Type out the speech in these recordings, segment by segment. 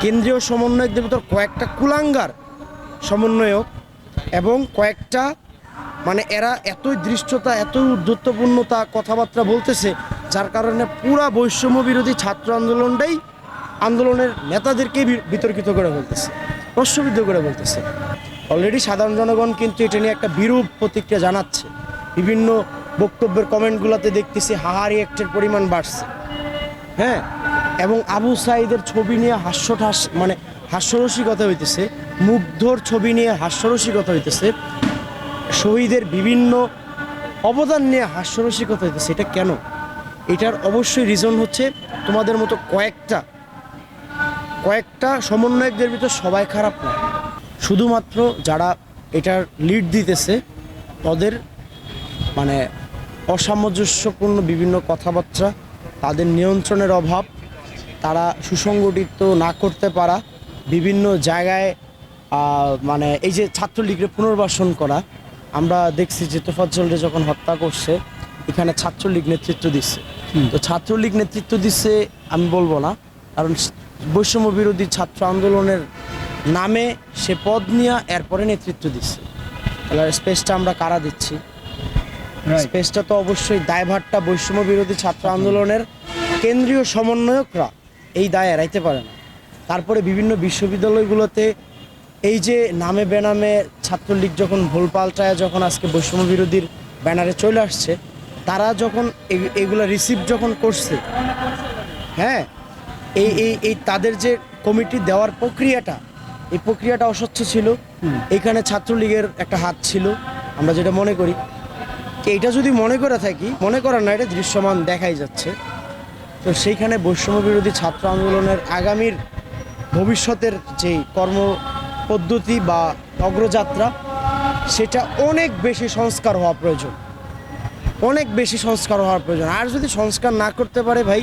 কেন্দ্রীয় সমন্বয়কদের ভিতর কয়েকটা কুলাঙ্গার সমন্বয়ক এবং কয়েকটা মানে এরা এতই দৃষ্টতা, এতই উদ্ধত্তপূর্ণতা কথাবার্তা বলতেছে, যার কারণে পুরা বৈষম্য বিরোধী ছাত্র আন্দোলনটাই আন্দোলনের নেতাদেরকেই বি- বিতর্কিত করে বলতেছে, প্রশ্নবিদ্ধ করে বলতেছে। অলরেডি সাধারণ জনগণ কিন্তু এটা নিয়ে একটা বিরূপ প্রতিক্রিয়া জানাচ্ছে। বিভিন্ন বক্তব্যের কমেন্টগুলোতে দেখতেছি হাহারি অ্যাক্টের পরিমাণ বাড়ছে। হ্যাঁ? এবং আবু সাইদের ছবি নিয়ে হাস্যঠাস মানে হাস্যরসিকতা হইতেছে, মুগ্ধর ছবি নিয়ে হাস্যরসিকতা হইতেছে, শহীদের বিভিন্ন অবদান নিয়ে হাস্যরসিকতা হইতেছে, এটা কেন? এটার অবশ্যই রিজন হচ্ছে তোমাদের মতো কয়েকটা কয়েকটা সমন্বয়কদের ভিতর সবাই খারাপ না। শুধুমাত্র যারা এটার লিড দিতেছে, তাদের মানে অসামঞ্জস্যপূর্ণ বিভিন্ন কথাবার্তা, তাদের নিয়ন্ত্রণের অভাব তারা সুসংগঠিত না করতে পারা বিভিন্ন জায়গায় মানে এই যে ছাত্রলীগের পুনর্বাসন করা আমরা দেখছি যে তোফাজ্জলরে যখন হত্যা করছে এখানে ছাত্রলীগ নেতৃত্ব দিচ্ছে তো ছাত্রলীগ নেতৃত্ব দিচ্ছে আমি বলব না কারণ বৈষম্য বিরোধী ছাত্র আন্দোলনের নামে সে পদ নিয়ে এরপরে নেতৃত্ব দিচ্ছে তাহলে স্পেসটা আমরা কারা দিচ্ছি? স্পেসটা তো অবশ্যই দায়ভারটা বৈষম্য বিরোধী ছাত্র আন্দোলনের কেন্দ্রীয় সমন্বয়করা। এই দায় এড়াইতে পারে না। তারপরে বিভিন্ন বিশ্ববিদ্যালয়গুলোতে এই যে নামে বেনামে ছাত্রলীগ যখন ভুল পাল্টায় যখন আজকে বৈষম্য বিরোধীর ব্যানারে চলে আসছে তারা যখন এগুলা রিসিভ যখন করছে হ্যাঁ এই এই এই তাদের যে কমিটি দেওয়ার প্রক্রিয়াটা এই প্রক্রিয়াটা অস্বচ্ছ ছিল। এখানে ছাত্রলীগের একটা হাত ছিল আমরা যেটা মনে করি। এইটা যদি মনে করে থাকি মনে করার না এটা দৃশ্যমান দেখাই যাচ্ছে। তো সেইখানে বৈষম্য বিরোধী ছাত্র আন্দোলনের আগামীর ভবিষ্যতের যে কর্ম পদ্ধতি বা অগ্রযাত্রা, সেটা অনেক বেশি সংস্কার হওয়া প্রয়োজন। অনেক বেশি সংস্কার হওয়ার প্রয়োজন। আর যদি সংস্কার না করতে পারে ভাই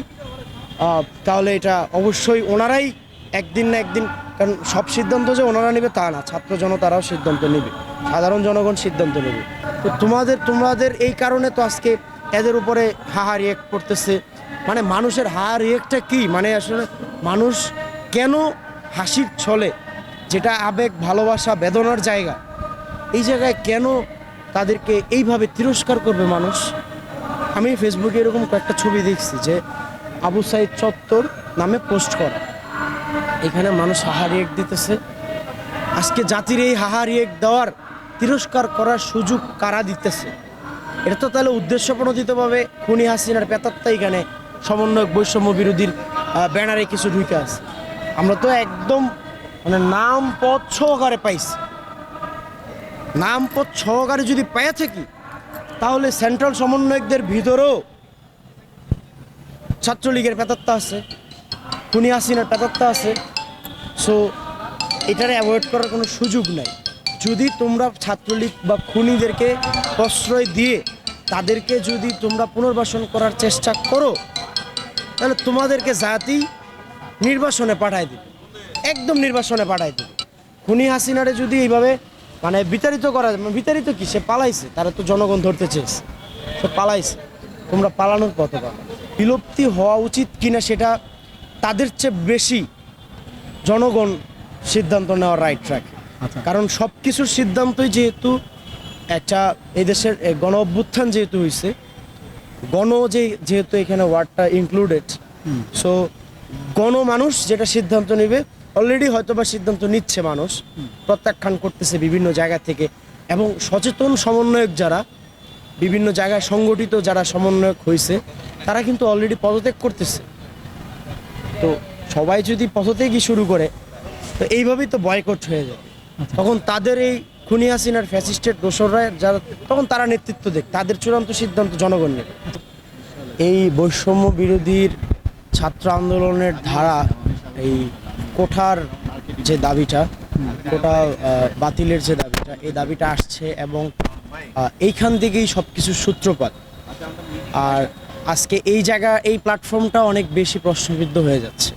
তাহলে এটা অবশ্যই ওনারাই একদিন না একদিন, কারণ সব সিদ্ধান্ত যে ওনারা নেবে তা না, ছাত্র জনতারাও সিদ্ধান্ত নেবে, সাধারণ জনগণ সিদ্ধান্ত নেবে। তো তোমাদের তোমাদের এই কারণে তো আজকে এদের উপরে হাহা রিয়েক্ট করতেছে মানে মানুষের হাহা রিয়েক্টটা কি? মানে আসলে মানুষ কেন হাসির ছলে? যেটা আবেগ, ভালোবাসা, বেদনার জায়গা। এই জায়গায় কেন তাদেরকে এইভাবে তিরস্কার করবে মানুষ? আমি ফেসবুকে এরকম কয়েকটা ছবি দেখছি যে আবু সাইদ চত্বর নামে পোস্ট করা। এখানে মানুষ হাহা রিয়েক্ট দিতেছে। আজকে জাতির এই হাহা রিয়েক্ট দেওয়ার, তিরস্কার করার সুযোগ কারা দিতেছে? এটা তো তাহলে উদ্দেশ্য প্রণোদিতভাবে খুনি হাসিনার পেতাত্তা এখানে সমন্বয়ক বৈষম্য বিরোধীর ব্যানারে কিছু ঢুকে আছে। আমরা তো একদম মানে নাম পথ সহকারে পাইছি। নাম পথ সহকারে যদি পেয়ে থাকি, তাহলে সেন্ট্রাল সমন্বয়কদের ভিতরেও ছাত্রলীগের পেতাত্তা আছে, খুনি হাসিনার পেতাত্তা আছে। সো এটারে অ্যাভয়েড করার কোনো সুযোগ নাই। যদি তোমরা ছাত্রলীগ বা খুনিদেরকে প্রশ্রয় দিয়ে তাদেরকে যদি তোমরা পুনর্বাসন করার চেষ্টা করো তাহলে তোমাদেরকে জাতি নির্বাসনে পাঠায় দিবে। একদম নির্বাসনে পাঠায় দিবে। খুনি হাসিনারে যদি এইভাবে মানে বিতাড়িত করা মানে বিতাড়িত কি? সে পালাইছে। তারা তো জনগণ ধরতে চেয়েছে। সে পালাইছে। তোমরা পালানোর পাবে বিলুপ্তি হওয়া উচিত কিনা সেটা তাদের চেয়ে বেশি জনগণ সিদ্ধান্ত নেওয়ার রাইট রাখে আচ্ছা। কারণ সব কিছুর সিদ্ধান্তই যেহেতু একটা এদেশের গণ অভ্যুত্থান যেহেতু হয়েছে গণ যে যেহেতু এখানে ওয়ার্ডটা ইনক্লুডেড সো গণ মানুষ যেটা সিদ্ধান্ত নেবে অলরেডি হয়তো বা সিদ্ধান্ত নিচ্ছে মানুষ প্রত্যাখ্যান করতেছে বিভিন্ন জায়গা থেকে এবং সচেতন সমন্বয়ক যারা বিভিন্ন জায়গায় সংগঠিত যারা সমন্বয়ক হয়েছে তারা কিন্তু অলরেডি পদত্যাগ করতেছে। তো সবাই যদি পদত্যাগই শুরু করে তো এইভাবেই তো বয়কট হয়ে যায় তখন তাদের এই খুনি হাসিনার ফ্যাসিস্টের দোসররা যারা তখন তারা নেতৃত্ব দেখ, তাদের চূড়ান্ত সিদ্ধান্ত জনগণ নেবে। এই বৈষম্য বিরোধীর ছাত্র আন্দোলনের ধারা, এই কোঠার যে দাবিটা, কোটা বাতিলের যে দাবিটা, এই দাবিটা আসছে এবং এইখান থেকেই সব কিছুর সূত্রপাত। আর আজকে এই জায়গা, এই প্ল্যাটফর্মটা অনেক বেশি প্রশ্নবিদ্ধ হয়ে যাচ্ছে।